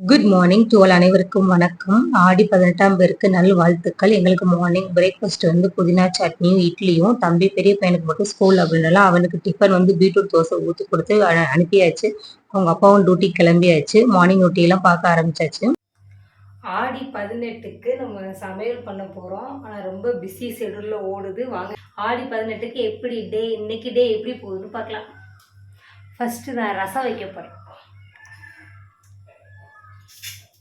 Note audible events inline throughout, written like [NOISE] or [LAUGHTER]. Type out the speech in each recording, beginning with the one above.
Good morning to all அனைவருக்கும் வணக்கம். ஆடி பதினெட்டாம் பேருக்கு நல் வாழ்த்துக்கள். எங்களுக்கு மார்னிங் பிரேக்ஃபாஸ்ட் வந்து புதினா சட்னியும் இட்லியும் தம்பி பெரிய பையனுக்கு மட்டும் ஸ்கூல் அப்படின்னால அவனுக்கு டிஃபன் வந்து பீட்ரூட் தோசை ஊற்றி கொடுத்து அனுப்பியாச்சு. அவங்க அப்பாவும் டியூட்டி கிளம்பியாச்சு. மார்னிங் எல்லாம் பார்க்க ஆரம்பிச்சாச்சு. ஆடி பதினெட்டுக்கு நம்ம சமையல் பண்ண போகிறோம் ஆனால் ரொம்ப பிஸி ஷெடியூலில் ஓடுது. வாங்க ஆடி பதினெட்டுக்கு எப்படி டே இன்னைக்கு டே எப்படி போகுதுன்னு பார்க்கலாம். ஃபஸ்ட்டு நான் ரசம் வைக்க போகிறேன்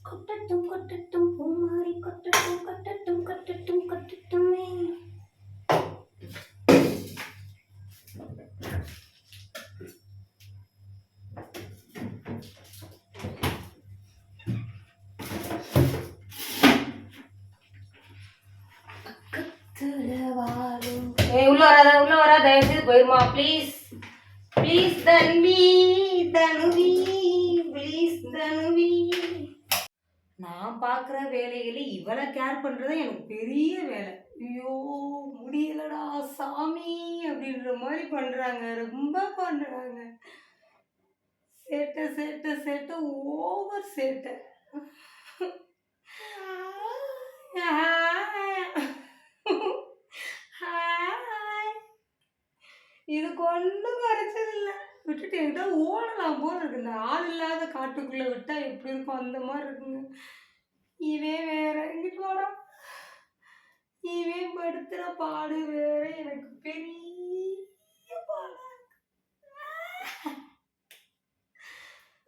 கொட்டட்டும் கொட்டட்டும் பூமாரி கொட்டட்டும் கொட்டட்டும் கொட்டட்டும் கொட்டட்டுமே. உள்ள வராத உள்ள வராத போயிருமா? Please please Tanvi Tanuvi please Tanuvi நான் பார்க்குற வேலையில இவளை கேர் பண்ணுறது எனக்கு பெரிய வேலை. ஐயோ முடியலடா சாமி அப்படின்ற மாதிரி பண்ணுறாங்க ரொம்ப பண்ணுறாங்க சேட்டை சேட்டை சேட்டை ஓவர் சேட்டை. இதுக்கு ஒன்றும் குறைச்சதில்ல விட்டுட்டு என்கிட்ட ஓடலாம் போல இருக்கு. இந்த ஆள் இல்லாத காட்டுக்குள்ளே விட்டால் எப்படி இருக்கும்? அந்த மாதிரி இருக்குங்க. இவே வேற. எங்கிட்டு வாடா இவே படுத்துகிற பாடு வேற. எனக்கு பெரிய பாடா.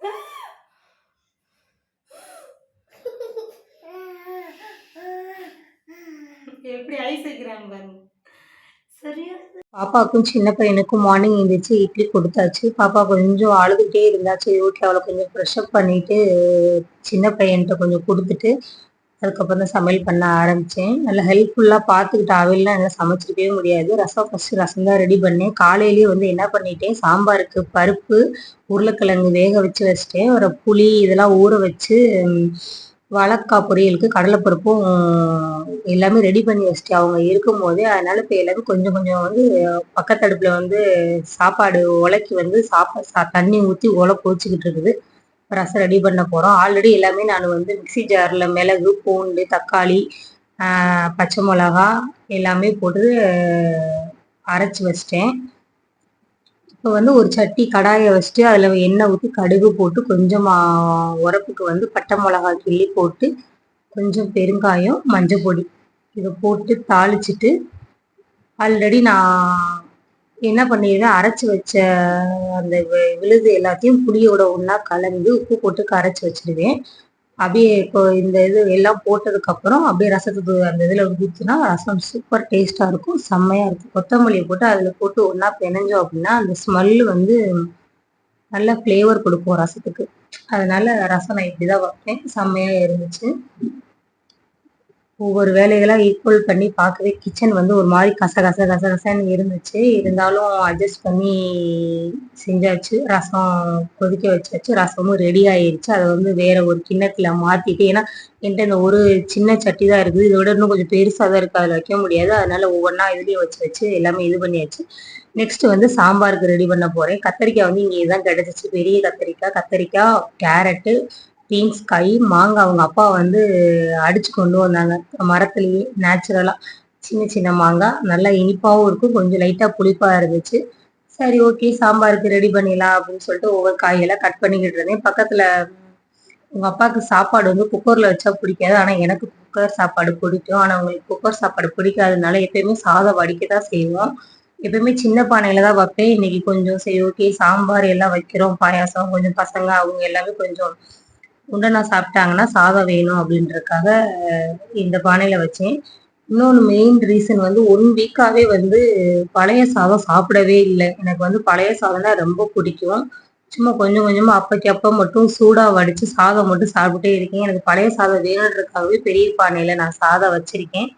[LAUGHS] எப்படி ஐஸ் வைக்கிறாங்க பாருங்க. சரியா? பாப்பாவுக்கும் சின்ன பையனுக்கும் மார்னிங் எழுந்திரிச்சு இட்லி கொடுத்தாச்சு. பாப்பா கொஞ்சம் அழுதுகிட்டே இருந்தா சரி அவளை கொஞ்சம் ஃப்ரெஷ்அப் பண்ணிட்டு சின்ன பையன்கிட்ட கொஞ்சம் கொடுத்துட்டு அதுக்கப்புறம் தான் சமையல் பண்ண ஆரம்பித்தேன் நல்லா ஹெல்ப்ஃபுல்லாக பார்த்துக்கிட்டு அவையெல்லாம் என்னால் சமைச்சிருக்கவே முடியாது. ரசம் ஃபஸ்ட்டு ரசம் தான் ரெடி பண்ணேன். காலையிலேயே வந்து என்ன பண்ணிட்டேன்? சாம்பாருக்கு பருப்பு உருளைக்கிழங்கு வேக வச்சு வச்சுட்டேன். ஒரு புளி இதெல்லாம் ஊற வச்சு வாழைக்காய் பொரியலுக்கு கடலைப்பருப்பும் எல்லாமே ரெடி பண்ணி வச்சிட்டேன் அவங்க இருக்கும்போதே அதனால இப்போ எல்லாமே கொஞ்சம் கொஞ்சம் வந்து பக்கத்தடுப்பில் வந்து சாப்பாடு உலக்கி வந்து சாப்பா சா தண்ணி ஊற்றி உலை போச்சுக்கிட்டு இருக்குது. ரசம் ரெடி பண்ண போகிறோம் ஆல்ரெடி எல்லாமே நான் வந்து மிக்ஸி ஜாரில் மிளகு பூண்டு தக்காளி பச்சை மிளகா எல்லாமே போட்டு அரைச்சி வச்சிட்டேன். இப்போ வந்து ஒரு சட்டி கடாயை வச்சுட்டு அதில் எண்ணெய் ஊற்றி கடுகு போட்டு கொஞ்சமாக உரப்புக்கு வந்து பட்டை மிளகா கிள்ளி போட்டு கொஞ்சம் பெருங்காயம் மஞ்சள் பொடி இதை போட்டு தாளிச்சிட்டு ஆல்ரெடி நான் என்ன பண்ணிடுறேன் அரைச்சி வச்ச அந்த வி- விழுது எல்லாத்தையும் புளியோட ஒன்றா கலந்து உப்பு போட்டு கரைச்சி வச்சிடுவேன் அப்படியே இப்போ இந்த இது எல்லாம் போட்டதுக்கப்புறம் அப்படியே ரசத்துக்கு அந்த இதில் ஊற்றினா ரசம் சூப்பர் டேஸ்ட்டாக இருக்கும் செம்மையாக இருக்கும். கொத்தமல்லியை போட்டு அதில் போட்டு ஒன்றா பிணைஞ்சோம் அப்படின்னா அந்த ஸ்மெல்லு வந்து நல்ல ஃப்ளேவர் கொடுக்கும் ரசத்துக்கு. அதனால ரசம் நான் இப்படி தான் வைப்பேன் செம்மையாக இருந்துச்சு. ஒவ்வொரு வேலைகளாக ஈக்குவல் பண்ணி பார்க்கவே கிச்சன் வந்து ஒரு மாதிரி கச கச கச கசன்னு இருந்துச்சு. இருந்தாலும் அட்ஜஸ்ட் பண்ணி செஞ்சாச்சு. ரசம் கொதிக்க வச்சாச்சு. ரசமும் ரெடி ஆயிடுச்சு அதை வந்து வேற ஒரு கிண்ணத்தில் மாற்றிட்டு ஏன்னா என்கிட்ட இந்த ஒரு சின்ன சட்டி தான் இருக்குது. இதை விட இன்னும் கொஞ்சம் பெருசாக தான் இருக்குது. அதில் வைக்க முடியாது. அதனால ஒவ்வொன்றா இதுலேயும் வச்சு வச்சு எல்லாமே இது பண்ணியாச்சு. நெக்ஸ்ட் வந்து சாம்பாருக்கு ரெடி பண்ண போறேன். கத்திரிக்காய் வந்து இங்கே தான் கிடச்சிச்சு. பெரிய கத்திரிக்காய் கத்திரிக்காய் கேரட்டு பீன்ஸ் காய் மாங்காய் அவங்க அப்பா வந்து அடிச்சு கொண்டு வந்தாங்க. மரத்துலயே நேச்சுரலாக சின்ன சின்ன மாங்காய். நல்லா இனிப்பாகவும் இருக்கும். கொஞ்சம் லைட்டாக புளிப்பாக இருந்துச்சு. சரி ஓகே சாம்பாருக்கு ரெடி பண்ணிடலாம் அப்படின்னு சொல்லிட்டு ஒவ்வொரு காயெல்லாம் கட் பண்ணிக்கிட்டு இருந்தேன். பக்கத்தில் உங்கள் அப்பாவுக்கு சாப்பாடு வந்து குக்கர்ல வச்சா பிடிக்காது. ஆனால் எனக்கு குக்கர் சாப்பாடு பிடிக்கும். ஆனால் உங்களுக்கு குக்கர் சாப்பாடு பிடிக்காததுனால எப்பயுமே சாதம் வடிக்க தான் செய்வோம். எப்பயுமே சின்ன பானையில தான் வைப்பேன். இன்னைக்கு கொஞ்சம் சரி ஓகே சாம்பார் எல்லாம் வைக்கிறோம். பாயாசம் கொஞ்சம் பசங்க அவங்க எல்லாமே கொஞ்சம் உண்டனா சாப்பிட்டாங்கன்னா சாதம் வேணும் அப்படின்றதுக்காக இந்த பானையில வச்சேன். இன்னொன்று மெயின் ரீசன் வந்து ஒன் வீக்காகவே வந்து பழைய சாதம் சாப்பிடவே இல்லை. எனக்கு வந்து பழைய சாதம்னா ரொம்ப பிடிக்கும். சும்மா கொஞ்சம் கொஞ்சமாக அப்போக்கி அப்போ மட்டும் சூடாக வடித்து சாதம் மட்டும் சாப்பிட்டே இருக்கேன். எனக்கு பழைய சாதம் வேணுன்றதுக்காகவே பெரிய பானையில் நான் சாதம் வச்சிருக்கேன்.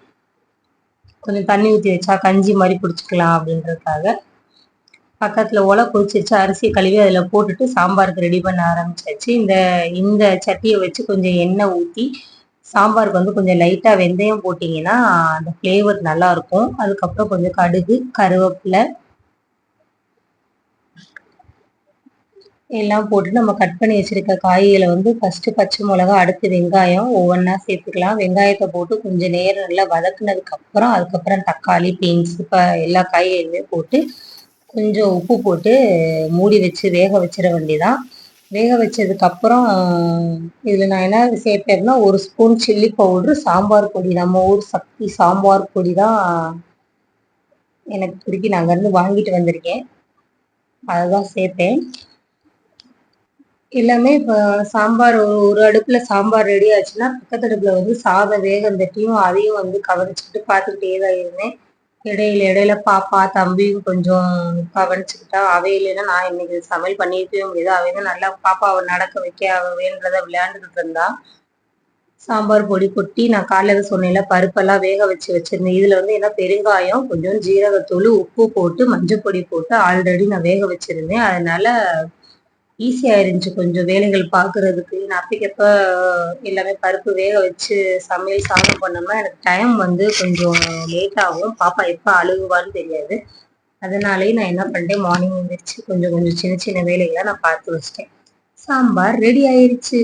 கொஞ்சம் தண்ணி ஊற்றி வச்சா கஞ்சி மாதிரி பிடிச்சிக்கலாம் அப்படின்றதுக்காக. பக்கத்தில் உலை கொதிச்சிருச்சு அரிசியை கழுவி அதில் போட்டுட்டு சாம்பாருக்கு ரெடி பண்ண ஆரம்பிச்சாச்சு. இந்த இந்த சட்டியை வச்சு கொஞ்சம் எண்ணெய் ஊற்றி சாம்பாருக்கு வந்து கொஞ்சம் லைட்டாக வெந்தயம் போட்டிங்கன்னா அந்த ஃப்ளேவர் நல்லாயிருக்கும். அதுக்கப்புறம் கொஞ்சம் கடுகு கருவேப்பிலை எல்லாம் போட்டு நம்ம கட் பண்ணி வச்சிருக்க காய்களை வந்து ஃபஸ்ட்டு பச்சை மிளகா அடுத்து வெங்காயம் ஒவ்வொன்றா சேர்த்துக்கலாம். வெங்காயத்தை போட்டு கொஞ்சம் நேரம் நல்லா வதக்குனதுக்கப்புறம் அதுக்கப்புறம் தக்காளி பீன்ஸ் இப்போ எல்லா காய்கறியுமே போட்டு கொஞ்சம் உப்பு போட்டு மூடி வச்சு வேக வச்சிட வேண்டியதான் வேக வச்சதுக்கப்புறம் இதில் நான் என்ன சேர்த்தேன்னா ஒரு ஸ்பூன் சில்லி பவுட்ரு சாம்பார் பொடி. நம்ம ஊர் சக்தி சாம்பார் பொடி தான் எனக்கு பிடிக்கும் நான் அங்கேருந்து வாங்கிட்டு வந்திருக்கேன். அதை தான் சேர்ப்பேன். எல்லாமே இப்போ சாம்பார் ஒரு ஒரு அடுப்பில் சாம்பார் ரெடி ஆச்சுன்னா பக்கத்து அடுப்பில் வந்து சாதம் வேகம் தட்டியும் அதையும் வந்து கவனிச்சுட்டு பார்த்துக்கிட்டே தான் இருந்தேன். இடையில இடையில பாப்பா தம்பியும் கொஞ்சம் கவனிச்சுக்கிட்டா அவை இல்லைன்னா நான் இன்னைக்கு சமையல் பண்ணியிருக்கவே முடியாது. அவை தான் நல்லா பாப்பாவை நடக்க வைக்க அவ வேண்டதை விளையாண்டுக்கிட்டு இருந்தா. சாம்பார் பொடி கொட்டி நான் காலையில் சொன்னேன்ல பருப்பெல்லாம் வேக வச்சு வச்சிருந்தேன். இதில் வந்து என்ன பெருங்காயம் கொஞ்சம் ஜீரகத்தூள் உப்பு போட்டு மஞ்சள் பொடி போட்டு ஆல்ரெடி நான் வேக வச்சிருந்தேன். அதனால ஈஸியாக இருந்துச்சு கொஞ்சம் வேலைகள் பார்க்குறதுக்கு நான் அப்பைக்கப்ப எல்லாமே பருப்பு வேக வச்சு சமையல் சாதம் பண்ணோம்னா எனக்கு டைம் வந்து கொஞ்சம் லேட் ஆகும். பாப்பா எப்போ அழுகுவான்னு தெரியாது. அதனாலேயே நான் என்ன பண்ணிட்டேன்? மார்னிங் எழுந்திரிச்சு கொஞ்சம் கொஞ்சம் சின்ன சின்ன வேலைகளை நான் பார்த்து வச்சிட்டேன். சாம்பார் ரெடி ஆயிடுச்சு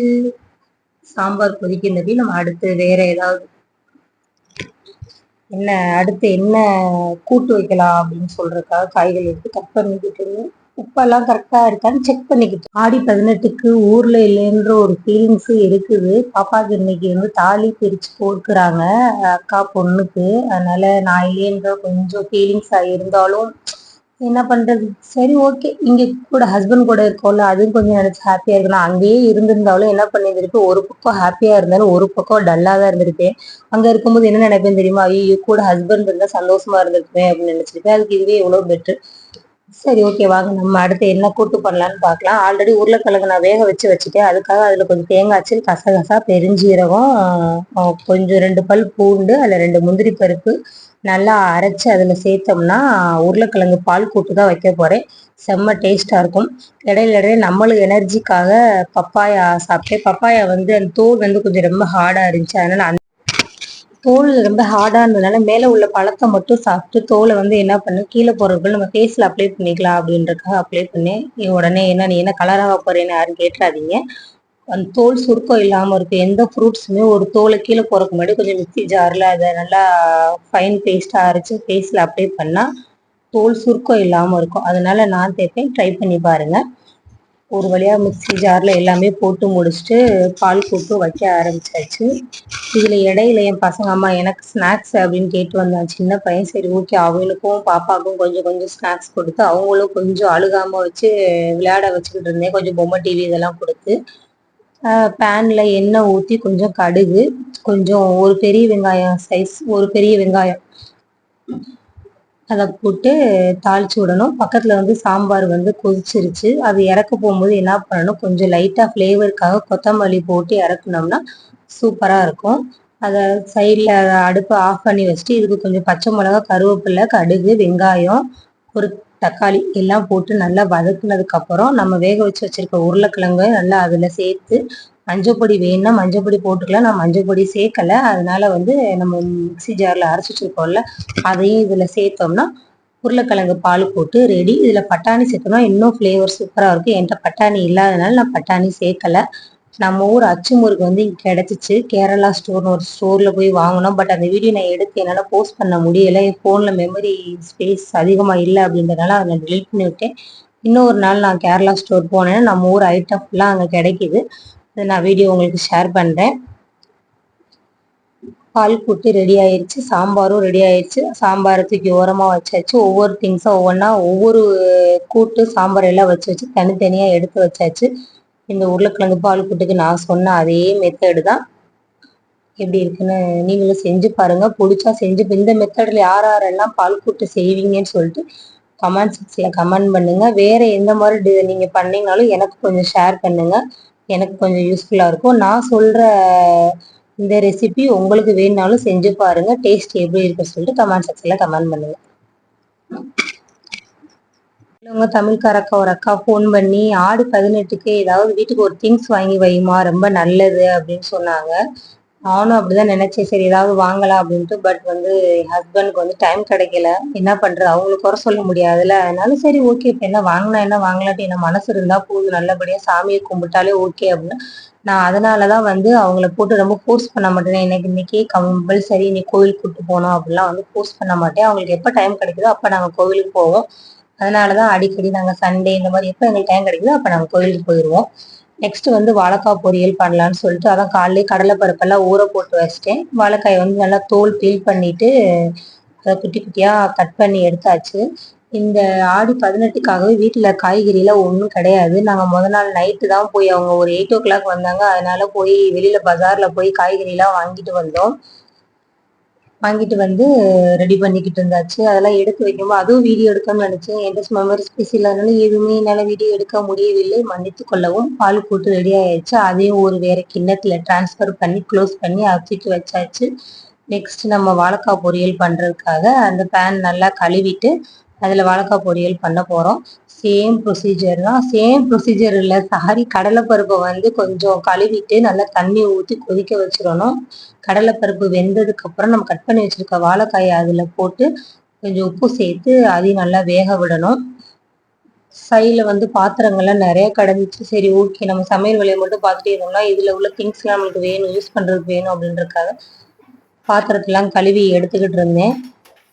சாம்பார் கொதிக்கின்றபடி நம்ம அடுத்து வேற ஏதாவது என்ன அடுத்து என்ன கூட்டு வைக்கலாம் அப்படின்னு சொல்றதுக்காக காய்கறி எடுத்து கட் பண்ணிக்கிட்டு உப்பெல்லாம் கரெக்டா இருக்கான்னு செக் பண்ணிக்கிட்டு. ஆடி பதினெட்டுக்கு ஊர்ல இல்லைன்ற ஒரு ஃபீலிங்ஸ் இருக்குது. பாப்பாவுக்கு இன்னைக்கு வந்து தாலி பிரிச்சு போட்டுக்கிறாங்க. அக்கா பொண்ணுக்கு. அதனால நான் இல்லைன்ற கொஞ்சம் ஃபீலிங்ஸ் இருந்தாலும் என்ன பண்றது? சரி ஓகே இங்க கூட ஹஸ்பண்ட் கூட இருக்கோம்ல அதுவும் கொஞ்சம் நினைச்சு ஹாப்பியா இருக்கணும் அங்கேயே இருந்திருந்தாலும் என்ன பண்ணியிருந்திருக்கு ஒரு பக்கம் ஹாப்பியா இருந்தாலும் ஒரு பக்கம் டல்லா தான் இருந்திருக்கேன் அங்க இருக்கும்போது என்ன நினைப்பேன் தெரியுமா? ஐயோ கூட ஹஸ்பண்ட் இருந்தா சந்தோஷமா இருந்திருப்பேன் அப்படின்னு நினைச்சிருப்பேன். அதுக்கு இதுவே எவ்வளவு பெட்ரு சரி ஓகே வாங்க. நம்ம அடுத்து என்ன கூட்டு பண்ணலான்னு பார்க்கலாம். ஆல்ரெடி உருளைக்கிழங்கு நான் வேக வச்சு வச்சுட்டேன். அதுக்காக அதில் கொஞ்சம் தேங்காய்ச்சல் கசகசா பெருஞ்சீரகம் கொஞ்சம் ரெண்டு பல் பூண்டு அதில் ரெண்டு முந்திரி பருப்பு நல்லா அரைச்சு அதில் சேர்த்தோம்னா உருளைக்கிழங்கு பால் கூட்டு தான் வைக்க போகிறேன் செம்ம டேஸ்ட்டாக இருக்கும். இடையில இடையில நம்மளும் எனர்ஜிக்காக பப்பாயா சாப்பிட்டேன். பப்பாயா வந்து அந்த தோல் வந்து கொஞ்சம் ரொம்ப ஹார்டாக இருந்துச்சு. அதனால அந்த தோல் ரொம்ப ஹார்டாக இருந்ததுனால மேலே உள்ள பழத்தை மட்டும் சாப்பிட்டு தோலை வந்து என்ன பண்ணு? கீழே போகிறதுக்குள்ள நம்ம ஃபேஸில் அப்ளை பண்ணிக்கலாம் அப்படின்றக்காக அப்ளை பண்ணேன். நீ உடனே என்ன நீ என்ன கலராக போகிறேன்னு யாரும் கேட்டுறாதீங்க அந்த தோல் சுருக்கம் இல்லாமல் இருக்கும் எந்த ஃப்ரூட்ஸுமே ஒரு தோலை கீழே போகிறதுக்கு முன்னாடி கொஞ்சம் மிக்சி ஜாரில் அதை நல்லா ஃபைன் பேஸ்ட்டாக அரைச்சி ஃபேஸில் அப்ளை பண்ணால் தோல் சுருக்கம் இல்லாமல் இருக்கும். அதனால நான் தேய்ப்பேன். ட்ரை பண்ணி பாருங்கள் ஒரு வழியாக மிக்ஸி ஜாரில் எல்லாமே போட்டு முடிச்சுட்டு பால் கூட்டு வைக்க ஆரம்பிச்சாச்சு. இதில் இடையில என் பசங்க அம்மா எனக்கு ஸ்நாக்ஸ் அப்படின்னு கேட்டு வந்தான். சின்ன பையன். சரி ஓகே அவனுக்கும் பாப்பாவுக்கும் கொஞ்சம் கொஞ்சம் ஸ்நாக்ஸ் கொடுத்து அவங்களும் கொஞ்சம் அழுகாமல் வச்சு விளையாட வச்சுக்கிட்டு இருந்தேன். கொஞ்சம் பொம்மை டிவி இதெல்லாம் கொடுத்து. பேனில் எண்ணெய் ஊற்றி கொஞ்சம் கடுகு கொஞ்சம் ஒரு பெரிய வெங்காயம் சைஸ் ஒரு பெரிய வெங்காயம். அதை போட்டு தாளிச்சு விடணும். பக்கத்தில் வந்து சாம்பார் வந்து கொதிச்சிருச்சு. அது இறக்க போகும்போது என்ன பண்ணணும்? கொஞ்சம் லைட்டாக ஃப்ளேவருக்காக கொத்தமல்லி போட்டு இறக்குனோம்னா சூப்பராக இருக்கும். அதை சைடில் அடுப்பை ஆஃப் பண்ணி வச்சுட்டு இதுக்கு கொஞ்சம் பச்சை மிளகா கருவேப்பிலை கடுகு வெங்காயம் ஒரு தக்காளி எல்லாம் போட்டு நல்லா வதக்குனதுக்கப்புறம் நம்ம வேக வச்சு வச்சுருக்க உருளைக்கிழங்கு நல்லா அதில் சேர்த்து மஞ்சள் பொடி வேணும்னா மஞ்சள் பொடி போட்டுக்கலாம். நான் மஞ்சள் பொடி சேர்க்கல. அதனால வந்து நம்ம மிக்ஸி ஜாரில் அரைச்சி வச்சிருக்கோம்ல அதையும் இதில் சேர்த்தோம்னா உருளைக்கிழங்கு பால் போட்டு ரெடி இதில் பட்டாணி சேர்த்தோம்னா இன்னும் ஃப்ளேவர் சூப்பராக இருக்கும் என்கிட்ட பட்டாணி இல்லாதனால நான் பட்டாணி சேர்க்கல. நம்ம ஊர் அச்சு முறுக்கு வந்து இங்கே கிடச்சிச்சு. கேரளா ஸ்டோர்னு ஒரு ஸ்டோரில் போய் வாங்கினோம். பட் அந்த வீடியோ நான் எடுத்து என்னால் போஸ்ட் பண்ண முடியலை. என் ஃபோனில் மெமரி ஸ்பேஸ் அதிகமாக இல்லை அப்படின்றதுனால அதை நான் delete பண்ணி விட்டேன் இன்னொரு நாள் நான் கேரளா ஸ்டோர் போனேன்னா நம்ம ஊர் ஐட்டம் ஃபுல்லாக அங்கே கிடைக்கிது. அதை நான் வீடியோ உங்களுக்கு ஷேர் பண்ணுறேன் பால் கூட்டு ரெடி ஆயிடுச்சு சாம்பாரும் ரெடி ஆயிடுச்சு சாம்பாரை தூக்கி ஓரமாக வச்சாச்சு. ஒவ்வொரு திங்ஸும் ஒவ்வொன்றா ஒவ்வொரு கூட்டு சாம்பார் எல்லாம் வச்சு வச்சு தனித்தனியாக எடுத்து வச்சாச்சு. இந்த உருளைக்கிழங்கு பால் கூட்டுக்கு நான் சொன்ன அதே மெத்தடு தான். எப்படி இருக்குன்னு நீங்களும் செஞ்சு பாருங்கள் பிடிச்சா செஞ்சு இந்த மெத்தடில் யார் யாரெல்லாம் பால் கூட்டு செய்வீங்கன்னு சொல்லிட்டு கமெண்ட் செக்ஷனில் கமெண்ட் பண்ணுங்கள் வேறு எந்த மாதிரி நீங்கள் பண்ணீங்கனாலும் எனக்கு கொஞ்சம் ஷேர் பண்ணுங்கள் எனக்கு கொஞ்சம் யூஸ்ஃபுல்லாக இருக்கும். நான் சொல்கிற இந்த ரெசிபி உங்களுக்கு வேணுனாலும் செஞ்சு பாருங்க. டேஸ்ட் எப்படி இருக்குன்னு சொல்லிட்டு கமெண்ட் செக்ஷனில் கமெண்ட் பண்ணுங்கள் உங்கள் தமிழ்கார அக்கா ஒரு அக்கா ஃபோன் பண்ணி ஆடு பதினெட்டுக்கு ஏதாவது வீட்டுக்கு ஒரு திங்ஸ் வாங்கி வைமா ரொம்ப நல்லது அப்படின்னு சொன்னாங்க. நானும் அப்படிதான் நினைச்சேன். சரி ஏதாவது வாங்கலாம் அப்படின்ட்டு. பட் வந்து என் ஹஸ்பண்டுக்கு வந்து டைம் கிடைக்கல. என்ன பண்றது? அவங்களுக்கு குறை சொல்ல முடியாதுல்ல. அதனால சரி ஓகே இப்போ என்ன வாங்கினா என்ன வாங்கலாட்டி என்ன மனசு இருந்தா போதும். நல்லபடியா சாமியை கும்பிட்டாலே ஓகே அப்படின்னு. நான் அதனாலதான் வந்து அவங்கள போட்டு ரொம்ப ஃபோர்ஸ் பண்ண மாட்டேன். எனக்கு இன்னைக்கே கம்பல்சரி நீ கோவில் கூட்டு போனோம் அப்படிலாம் வந்து ஃபோர்ஸ் பண்ண மாட்டேன். அவங்களுக்கு எப்போ டைம் கிடைக்குதோ அப்போ நாங்கள் கோவிலுக்கு போவோம். அதனாலதான் அடிக்கடி நாங்கள் சண்டே இந்த மாதிரி எப்போ எங்களுக்கு டைம் கிடைக்குதோ அப்போ நாங்கள் கோவிலுக்கு போயிடுவோம் நெக்ஸ்ட் வந்து வாழைக்காய் பொரியல் பண்ணலான்னு சொல்லிட்டு அதான் காலையிலே கடலைப்பருப்பெல்லாம் ஊற போட்டு வச்சிட்டேன். வாழைக்காயை வந்து நல்லா தோல் பீல் பண்ணிட்டு அதை குட்டி குட்டியாக கட் பண்ணி எடுத்தாச்சு. இந்த ஆடி பதினெட்டுக்காகவே வீட்டில் காய்கறிலாம் ஒன்றும் கிடையாது. நாங்கள் முத நாள் நைட்டு தான் போய் அவங்க ஒரு எயிட் ஓ கிளாக் வந்தாங்க. அதனால போய் வெளியில பஜார்ல போய் காய்கறிலாம் வாங்கிட்டு வந்தோம். வாங்கிட்டு வந்து ரெடி பண்ணிக்கிட்டு இருந்தாச்சு. அதெல்லாம் எடுத்து வைக்கும்போது அதுவும் வீடியோ எடுக்கணும்னு நினைச்சேன் என்கிட்ட மெமரிஸ் ஸ்பேஸ் இல்லாதனால எதுவுமே என்னால் வீடியோ எடுக்க முடியவில்லை. மன்னித்து கொள்ளவும். பால் போட்டு ரெடி ஆயிடுச்சு. அதையும் ஒரு வேற கிண்ணத்துல டிரான்ஸ்ஃபர் பண்ணி க்ளோஸ் பண்ணி அச்சுட்டு வச்சாச்சு. நெக்ஸ்ட் நம்ம வாழைக்காய் பொரியல் பண்றதுக்காக அந்த பேன் நல்லா கழுவிட்டு அதில் வாழைக்காய் பொரியல் பண்ண போகிறோம் சேம் ப்ரொசீஜர் தான். சேம் ப்ரொசீஜர் இல்லை சாரி கடலைப்பருப்பை வந்து கொஞ்சம் கழுவிட்டு நல்லா தண்ணி ஊற்றி கொதிக்க வச்சிடணும். கடலைப்பருப்பு வெந்ததுக்கப்புறம் நம்ம கட் பண்ணி வச்சுருக்க வாழைக்காயை அதில் போட்டு கொஞ்சம் உப்பு சேர்த்து அதையும் நல்லா வேக விடணும். சைடில் வந்து பாத்திரங்கள்லாம் நிறைய கிடந்துச்சு சரி ஓகே நம்ம சமையல் வேலையை மட்டும் பார்த்துட்டே இருந்தோம்னா இதில் உள்ள திங்ஸ்லாம் நம்மளுக்கு வேணும் யூஸ் பண்ணுறதுக்கு வேணும் அப்படின்றதுக்காக பாத்திரத்தெல்லாம் கழுவி எடுத்துக்கிட்டு இருந்தேன்.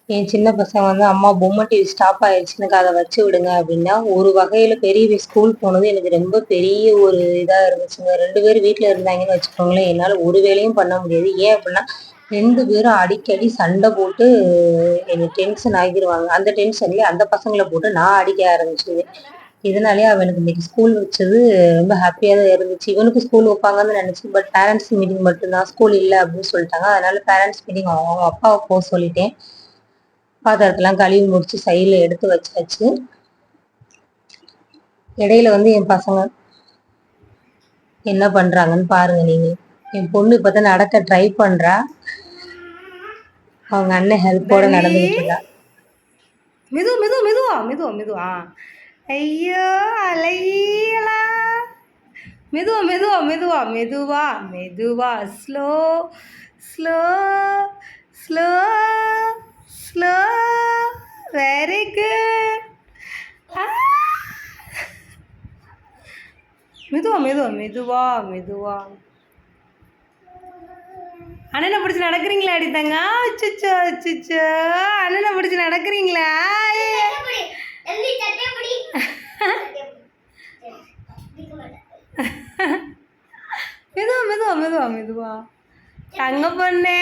என் சின்ன பசங்க வந்து அம்மா பொம்மை டிவி ஸ்டாப் ஆயிடுச்சு எனக்கு அதை வச்சு விடுங்க அப்படின்னா ஒரு வகையில பெரிய ஸ்கூல் போனது எனக்கு ரொம்ப பெரிய ஒரு இதா இருந்துச்சுங்க ரெண்டு பேரும் வீட்டுல இருந்தாங்கன்னு வச்சுக்கோங்களேன் என்னால ஒரு வேலையும் பண்ண முடியாது. ஏன் அப்படின்னா ரெண்டு பேரும் அடிக்கடி சண்டை போட்டு எனக்கு டென்ஷன் ஆகிடுவாங்க அந்த டென்ஷன்லயே அந்த பசங்களை போட்டு நான் அடிக்க ஆரம்பிச்சுது இதனாலே அவனுக்கு இன்னைக்கு ஸ்கூல் வச்சது ரொம்ப ஹாப்பியாக தான் இருந்துச்சு. இவனுக்கு ஸ்கூல் வைப்பாங்கன்னு நினச்சி பட் பேரண்ட்ஸ் மீட்டிங் மட்டும்தான். ஸ்கூல் இல்லை அப்படின்னு சொல்லிட்டாங்க. அதனால பேரண்ட்ஸ் மீட்டிங் அவங்க அப்பாவை போக சொல்லிட்டேன். பாத்திரத்தெல்லாம் கழுவி முடிச்சு சைடில் எடுத்து வச்சாச்சு. இடையில வந்து என் பசங்க என்ன பண்றாங்கன்னு பாருங்க நீங்க. என் பொண்ணு இப்பதான் நடக்க ட்ரை பண்றா. அவங்க அண்ணன் ஹெல்ப்போட நடந்துகிட்டு இருக்கா. மெது மெது மெதுவா மெதுவா மெதுவா. ஐயோ அலையலா மெதுவா மெதுவா மெதுவா மெதுவா மெதுவா slow slow slow. Slow very good மெதுவா மெதுவா மெதுவா மெதுவா. அண்ணனை பிடிச்சி நடக்கிறீங்களா அடித்தாங்க அச்சுச்சோ அச்சுச்சோ. அண்ணனை பிடிச்சி நடக்கிறீங்களா? மெதுவா மெதுவா மெதுவா மெதுவா. தங்க பொண்ணு.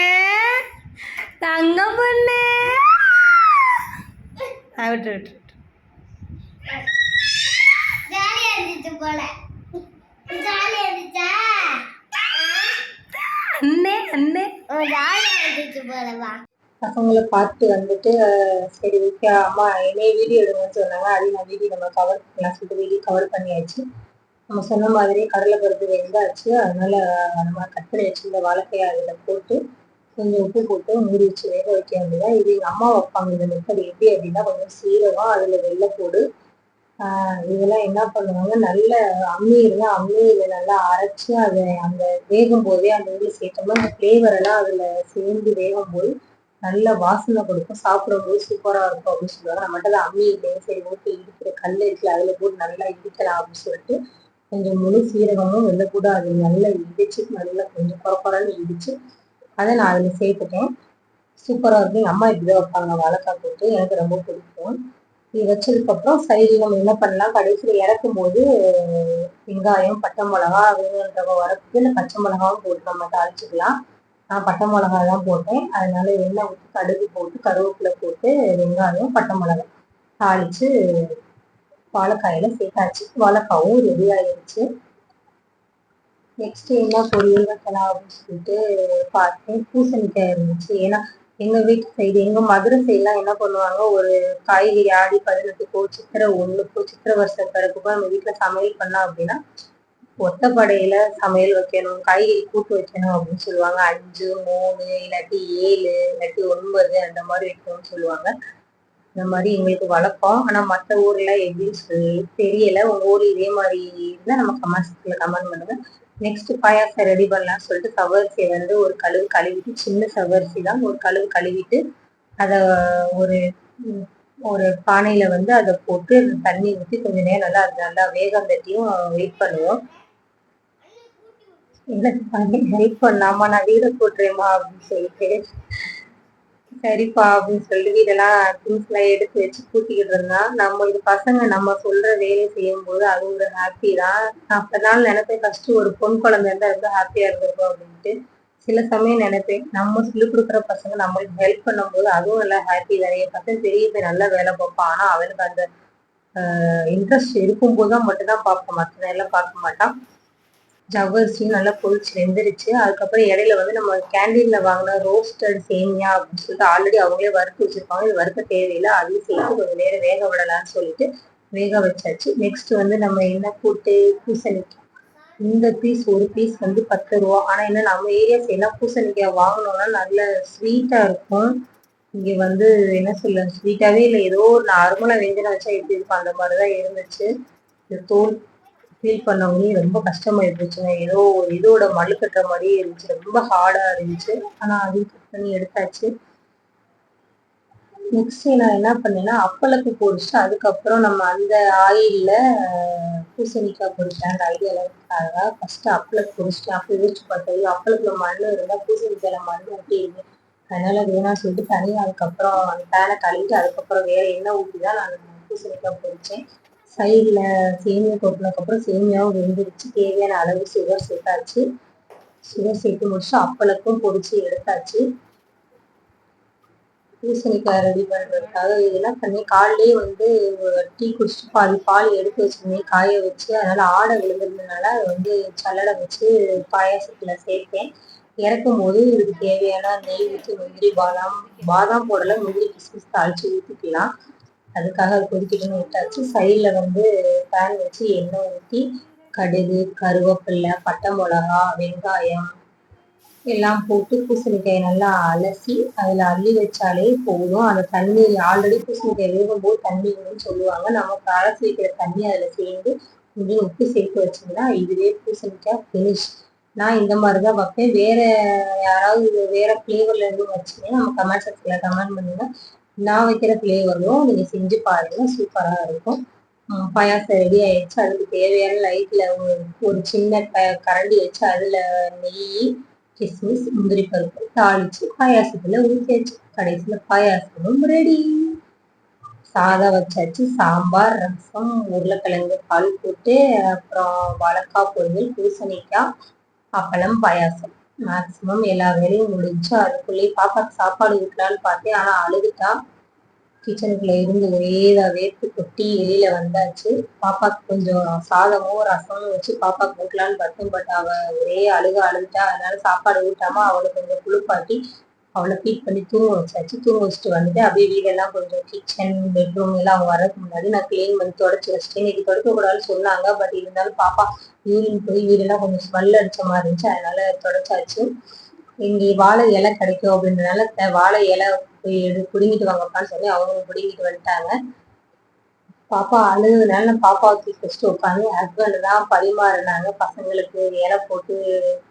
தங்க பொண்ணு. ஆ, விட்டு விட்டு. அண்ணே அண்ணே. பசங்களை பார்த்து வந்துட்டு சரி ஓகே அம்மா என்னைய வீடியோ எடுங்கன்னு சொன்னாங்க. அதையும் நான் வீடியோ நம்ம கவர் பண்ணலாம் சொல்லிட்டு வீடியோ கவர் பண்ணியாச்சு. நம்ம சொன்ன மாதிரி கடலைப்பருப்பு வெந்தாச்சு அதனால நம்ம கட் பண்ணி வச்சிருந்த வாழைக்காய் அதில் போட்டு கொஞ்சம் உப்பு போட்டு மூடி வச்சு வேக வைக்க வேண்டியதான் இது எங்கள் அம்மா வைப்பாங்க இந்த மெத்தட் எப்படி அப்படின்னா கொஞ்சம் சீரகம் அதில் வெள்ளைப்பூடு போடு. இதெல்லாம் என்ன பண்ணுவாங்க? நல்ல அம்மி இருந்தால் அம்மியில நல்லா அரைச்சி அதை அந்த வேகும் போதே அந்த இதில் சேர்த்தோம்னா அந்த ஃப்ளேவர் எல்லாம் அதில் சேர்ந்து வேகும் போது நல்ல வாசனை கொடுக்கும். சாப்பிடும்போது சூப்பராக இருக்கும் அப்படின்னு சொல்லுவாங்க. நம்மகிட்ட தான் அம்மி இல்லையே சரி ஓகே இடிக்கிற கல் இருக்குல்ல அதில் போட்டு நல்லா இடிக்கலாம் அப்படின்னு சொல்லிட்டு கொஞ்சம் முழு சீரகமும் வெள்ளை கூட அது நல்லா இடிச்சு நல்லா கொஞ்சம் குறக்குறன்னு இடிச்சு அதை நான் அதில் சேர்த்துட்டேன். சூப்பராக இருக்கு. எங்கள் அம்மா இப்படிதான் வைப்பாங்க. வாழைக்காய் போட்டு எனக்கு ரொம்ப பிடிக்கும். இது வச்சதுக்கப்புறம் சைடில் நம்ம என்ன பண்ணலாம்? கடைசியில் இறக்கும் போது வெங்காயம் பட்டை மிளகா வேணுன்றவங்க வரப்புக்கு இல்லை பச்சை மிளகாவும் போட்டு நம்ம தாளிச்சுக்கலாம். நான் பட்டை மிளகா தான் போட்டேன். அதனால எண்ணெய் ஊற்றி கடுகு போட்டு கருவேப்பிலை போட்டு வெங்காயம் பட்டை மிளகா தாளித்து வாழைக்காயில் சேர்த்தாச்சு. வாழைக்காவும் ரெடி ஆயிடுச்சு. நெக்ஸ்ட் என்ன பொரியல் வைக்கலாம் அப்படின்னு சொல்லிட்டு பார்த்தேன். பூசணிக்காய் இருந்துச்சு. ஏன்னா எங்க வீட்டு சைடு எங்க மதுரை சைடுலாம் என்ன பண்ணுவாங்க? ஒரு காய்கறி ஆடி பதினெட்டுக்கோ சித்திரை ஒண்ணுக்கோ சித்திரை வருஷம் பிறகுக்கோ நம்ம வீட்டுல சமையல் பண்ணோம் அப்படின்னா ஒத்தப்படையில சமையல் வைக்கணும் காய்கறி கூட்டு வைக்கணும் அப்படின்னு சொல்லுவாங்க. அஞ்சு மூணு இல்லாட்டி ஏழு இல்லாட்டி ஒன்பது அந்த மாதிரி வைக்கணும்னு சொல்லுவாங்க. இந்த மாதிரி எங்களுக்கு வழக்கம். ஆனா மற்ற ஊர்ல எப்படின்னு சொல்லி தெரியல. உங்க ஊர் இதே மாதிரி இருந்தா நம்ம கமெண்ட்ஸ்ல கமெண்ட் பண்ணுங்க. நெக்ஸ்ட் பாயாசம் ரெடி பண்ணலாம்னு சொல்லிட்டு சவரிசியை வந்து ஒரு கழுவு கழுவிட்டு சின்ன சவரிசி தான். ஒரு கழுவு கழுவிட்டு அதை ஒரு ஒரு பானையில வந்து அதை போட்டு தண்ணி ஊற்றி கொஞ்ச நேரம் நல்லா அது நல்லா வேகம் தட்டியும் வெயிட் பண்ணுவோம். இல்லை பண்ணி ஹெல்ப் பண்ணாமா நான் வீட போட்டுறேமா அப்படின்னு சொல்லிட்டு. சரிப்பா அப்படின்னு சொல்லிட்டு வீடெல்லாம் திங்ஸ் எல்லாம் எடுத்து வச்சு கூட்டிக்கிட்டு இருந்தான் நம்ம இது பசங்க நம்ம சொல்ற வேலை செய்யும் போது அது ஒரு ஹாப்பி தான். அப்ப நாள் நினைப்பேன் ஃபர்ஸ்ட் ஒரு பொன் குழந்தை இருந்தா ரொம்ப ஹாப்பியா இருந்திருக்கும் அப்படின்ட்டு. சில சமயம் நினைப்பேன் நம்ம சொல்லிக் கொடுக்குற பசங்க நம்மளுக்கு ஹெல்ப் பண்ணும்போது அதுவும் நல்லா ஹாப்பி தானே. என் பசங்க பெரிய போய் நல்லா வேலை பார்ப்பான். ஆனா அவனுக்கு அந்த இன்ட்ரெஸ்ட் இருக்கும்போது தான் மட்டும்தான் பார்ப்போம். மற்ற நேரம் பார்க்க மாட்டான். ஜவ்வரிசியும் நல்லா பொரிச்சு வெந்துருச்சு. அதுக்கப்புறம் இடையில வந்து நம்ம கேண்டீன்ல வாங்கின ரோஸ்டட் சேமியா அப்படின்னு சொல்லிட்டு ஆல்ரெடி அவங்களே வறுத்து வச்சிருப்பாங்க. இது வறுக்க தேவையில்லை. அதையும் சேர்த்து கொஞ்சம் நேரம் வேக விடலாம்னு சொல்லிட்டு வேக வச்சாச்சு. நெக்ஸ்ட் வந்து நம்ம என்ன கூட்டு பூசணிக்காய் இந்த பீஸ் ஒரு பீஸ் வந்து பத்து ரூபா. ஆனா என்ன நம்ம ஏரியா சைட்லாம் பூசணிக்காய் வாங்கினோம்னா நல்ல ஸ்வீட்டா இருக்கும். இங்க வந்து என்ன சொல்ல ஸ்வீட்டாவே இல்லை. ஏதோ ஒரு நார்மலா வெஞ்சனை வச்சா எப்படி இருக்கும்? அந்த மாதிரிதான் இருந்துச்சு. இந்த தோல் ஃபீல் பண்ணவங்களே ரொம்ப கஷ்டமா இருந்துச்சுங்க ஏதோ ஒரு இதோட மழு கட்டுற மாதிரியே இருந்துச்சு. ரொம்ப ஹார்டாக இருந்துச்சு. ஆனால் அதையும் கட் பண்ணி எடுத்தாச்சு. நெக்ஸ்ட் நான் என்ன பண்ணேன்னா அப்பளக்கு பொரிச்சு அதுக்கப்புறம் நம்ம அந்த ஆயிலில் பூசணிக்காய் பொரிச்சேன் அந்த ஐடியால இருக்காங்க ஃபர்ஸ்ட் அப்பளக்கு பொரிச்சிட்டேன் அப்போ யோசிச்சு பார்த்தது அப்பளத்துல மண் இருந்தால் பூசணிக்காயில மண் ஊட்டி இருக்கு. அதனால வேணாம் சொல்லிட்டு தனியாக அதுக்கப்புறம் அந்த பேனை கழுவிட்டு அதுக்கப்புறம் வேற எண்ணெய் ஊற்றி தான் நான் பூசணிக்காய் பொரிச்சேன். சைடில் சேமியா கொட்டினதுக்கப்புறம் சேமியாவும் வெந்துருச்சு. தேவையான அளவு சுகர் சேர்த்தாச்சு. சுகர் சேர்த்து முடிச்சு அப்பளக்கும் பொடிச்சு எடுத்தாச்சு. பூசணிக்காய் ரெடி பண்ணுறதுக்காக இதெல்லாம் பண்ணி காலையிலே வந்து டீ குடிச்சிட்டு பால் பால் எடுத்து வச்சிருந்தேன். காய வச்சு அதனால் ஆடை விழுந்திருந்ததுனால அதை வந்து சல்லடை வச்சு பாயாசத்தில் சேர்த்தேன். இறக்கும் போது இதுக்கு தேவையான நெய் ஊற்றி முந்திரி பாதாம் பாதாம் போடலாம் முந்திரி கிஸ்மிஸ் தாளிச்சு ஊற்றிக்கலாம் அதுக்காக அது கொதிக்கணும்னு விட்டாச்சு. சைடில் வந்து பேன் வச்சு எண்ணெய் ஊற்றி கடுகு கருவேப்பில்லை பட்டை மிளகா வெங்காயம் எல்லாம் போட்டு பூசணிக்காயை நல்லா அலசி அதில் அள்ளி வச்சாலே போதும். அந்த தண்ணி ஆல்ரெடி பூசணிக்காய் வேகும்போது தண்ணி வேணும்னு சொல்லுவாங்க. நமக்கு அலசி வைக்கிற தண்ணி அதில் சேர்ந்து கொஞ்சம் உப்பு சேர்த்து வச்சிங்கன்னா இதுவே பூசணிக்காய் ஃபினிஷ் நான் இந்த மாதிரி தான் வைப்பேன். வேற யாராவது வேற ஃப்ளேவர்ல இருந்து வச்சுக்கேன் நம்ம கமெண்ட் செக்ஷன்ல கமெண்ட் பண்ணுங்க. நான் வைக்கிற ஃப்ளேவரும் நீங்க செஞ்சு பாருங்க. சூப்பரா இருக்கும். பாயாசம் ரெடி ஆயிடுச்சு. அதுக்கு தேவையான லைட்ல ஒரு ஒரு சின்ன க- கரண்டி வச்சு அதுல நெய் கிஸ்மிஸ் முந்திரி பருப்பு தாளிச்சு பாயாசத்துல ஊற்றியாச்சு கடைசியில பாயாசமும் ரெடி சாதம் வச்சாச்சு. சாம்பார் ரசம் உருளைக்கிழங்கு பால் போட்டு அப்புறம் வாழைக்காய் பொரியல் பூசணிக்காய் அப்பளம் பாயாசம். மேக்சிமம் எல்லா வேலையும் முடிஞ்சு அதுக்குள்ளேயே பாப்பாக்கு சாப்பாடு இருக்கலான்னு பார்த்தேன் ஆனால் அழுதுட்டா. கிச்சனுக்குள்ள இருந்து ஒரே வேர்த்து கொட்டி வெளியில் வந்தாச்சு. பாப்பாக்கு கொஞ்சம் சாதமும் ரசமும் வச்சு பாப்பாக்கு ஊட்டலான்னு பார்த்தேன் பட் அவ ஒரே அழுக அழுதுட்டா. அதனால சாப்பாடு ஊட்டாம அவளை கொஞ்சம் குளிப்பாட்டி அவளை ஃபீட் பண்ணி தூங்க வச்சாச்சு. தூங்க வச்சுட்டு வந்துட்டு அப்படியே வீடெல்லாம் கொஞ்சம் கிச்சன் பெட்ரூம் எல்லாம் அவங்க வரதுக்கு முன்னாடி நான் க்ளீன் பண்ணி தொடச்சி வச்சுட்டு இன்னைக்கு தொடக்க கூடாதுன்னு சொன்னாங்க. பட் இருந்தாலும் பாப்பா யூரின் போய் வீடெல்லாம் கொஞ்சம் ஸ்மெல் அடிச்ச மாதிரி இருந்துச்சு. அதனால தொடச்சாச்சு. இங்கே வாழை இலை கிடைக்கும் அப்படின்றனால த- வாழை இலை போய் எடு பிடுங்கிட்டு வாங்கப்பான்னு சொல்லி அவங்க பிடுங்கிட்டு வந்துட்டாங்க. பாப்பா அழுதுனால நான் பாப்பாவை தூக்கி வச்சுட்டு உட்காந்து ஹஸ்பண்ட் தான் பரிமாறினாங்க. பசங்களுக்கு இலை போட்டு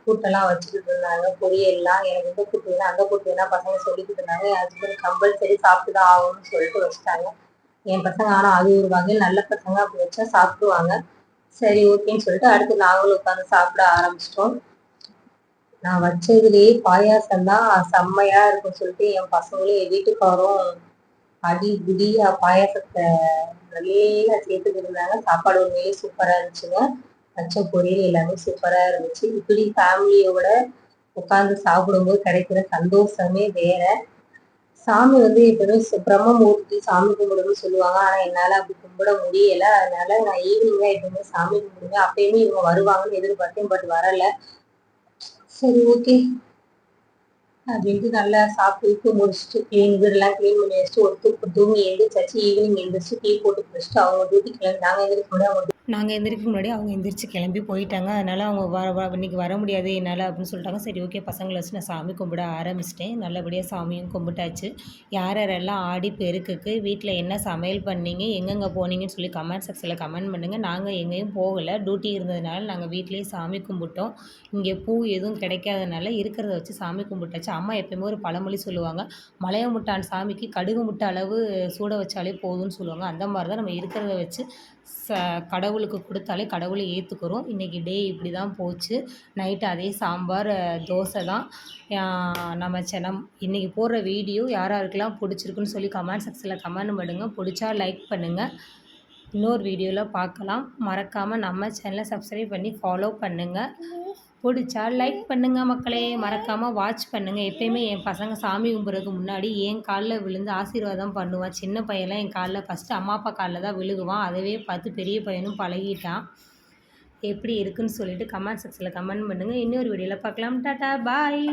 கூட்டெல்லாம் வச்சுக்கிட்டு இருந்தாங்க. பொரியல்லாம் எனக்கு இந்த கூட்டு வேணும் அந்த கூட்டு வேணா பசங்க சொல்லிக்கிட்டு இருந்தாங்க. என் ஹஸ்பண்ட் கம்பல்சரி சாப்பிட்டு தான் ஆகணும்னு சொல்லிட்டு வச்சுட்டாங்க. என் பசங்க ஆனால் அது ஒரு வகையில் நல்ல பசங்க அப்படி வச்சா சாப்பிடுவாங்க. சரி ஓகேன்னு சொல்லிட்டு அடுத்து நாங்களும் உட்காந்து சாப்பிட ஆரம்பிச்சிட்டோம். நான் வச்சதுலேயே பாயாசம் தான் செம்மையா இருக்கும் சொல்லிட்டு என் பசங்களும் என் வீட்டுக்காரும் அடி புடியா பாயசத்தை நல்லா சேர்த்து இருந்தாங்க சாப்பாடு உண்மையே சூப்பரா இருந்துச்சுங்க. பச்சை பொரியல் எல்லாமே சூப்பரா இருந்துச்சு. இப்படி ஃபேமிலியோட உட்காந்து சாப்பிடும்போது கிடைக்கிற சந்தோஷமே வேற. சாமி வந்து எப்பவுமே பிரம்மமூர்த்தி சாமி கும்பிடணும்னு சொல்லுவாங்க. ஆனா என்னால அப்படி கும்பிட முடியல. அதனால நான் ஈவினிங்கா எப்பவுமே சாமி கும்பிடுவேன். அப்பயுமே இவங்க வருவாங்கன்னு எதிர்பார்த்தேன் பட் வரல. சரி ஓகே அப்படின்ட்டு நல்லா சாப்பிட்டு முடிச்சுட்டு க்ளீன் வீடெல்லாம் க்ளீன் பண்ணி வச்சுட்டு ஒரு தூக்கு தூங்கி எழுந்திரிச்சாச்சு ஈவினிங் எழுந்திரிச்சு டீ போட்டு குடிச்சிட்டு அவங்க டியூட்டி கிளம்பி நாங்கள் எங்களுக்கு முடியாது அவங்க நாங்கள் எந்திரிக்க முன்னாடி அவங்க எந்திரிச்சு கிளம்பி போயிட்டாங்க. அதனால் அவங்க வர வ இன்றைக்கி வர முடியாது என்னால் அப்படின்னு சொல்லிட்டாங்க. சரி ஓகே பசங்களை வச்சு நான் சாமி கும்பிட ஆரம்பிச்சிட்டேன். நல்லபடியாக சாமியும் கும்பிட்டாச்சு. யார் யாரெல்லாம் ஆடி பெருக்குக்கு வீட்டில் என்ன சமையல் பண்ணீங்க எங்கெங்கே போனீங்கன்னு சொல்லி கமெண்ட் செக்ஷனில் கமெண்ட் பண்ணுங்கள் நாங்கள் எங்கேயும் போகலை. டியூட்டி இருந்ததுனால நாங்கள் வீட்டிலேயே சாமி கும்பிட்டோம். இங்கே பூ எதுவும் கிடைக்காதனால இருக்கிறத வச்சு சாமி கும்பிட்டாச்சு. அம்மா எப்பயுமே ஒரு பழமொழி சொல்லுவாங்க மலைய முட்டான் சாமிக்கு கடுகு முட்டை அளவு சூட வச்சாலே போதும்னு சொல்லுவாங்க. அந்த மாதிரி தான் நம்ம இருக்கிறத வச்சு ச கடவுளுக்கு கொடுத்தாலே கடவுளை ஏற்றுக்குறோம் இன்றைக்கி டே இப்படி தான் போச்சு. நைட்டு அதே சாம்பார் தோசை தான் நம்ம செனம். இன்றைக்கி போடுற வீடியோ யார் யாருக்கெல்லாம் பிடிச்சிருக்குன்னு சொல்லி கமெண்ட் செக்ஷனில் கமெண்ட் பண்ணுங்கள் பிடிச்சா லைக் பண்ணுங்கள் இன்னொரு வீடியோவில் பார்க்கலாம். மறக்காமல் நம்ம சேனலை சப்ஸ்கிரைப் பண்ணி ஃபாலோ பண்ணுங்கள் பிடிச்சா லைக் பண்ணுங்கள் மக்களே. மறக்காமல் வாட்ச் பண்ணுங்கள் எப்பயுமே என் பசங்க சாமி கும்பிட்றதுக்கு முன்னாடி என் காலில் விழுந்து ஆசீர்வாதம் பண்ணுவான் சின்ன பையன்லாம் என் காலில் ஃபஸ்ட்டு அம்மா அப்பா காலில் தான் விழுகுவான் அதவே பார்த்து பெரிய பையனும் பழகிட்டான் எப்படி இருக்குன்னு சொல்லிட்டு கமெண்ட் செக்ஷனில் கமெண்ட் பண்ணுங்கள் இன்னொரு வீடியோவில் பார்க்கலாம். டாட்டா பாய்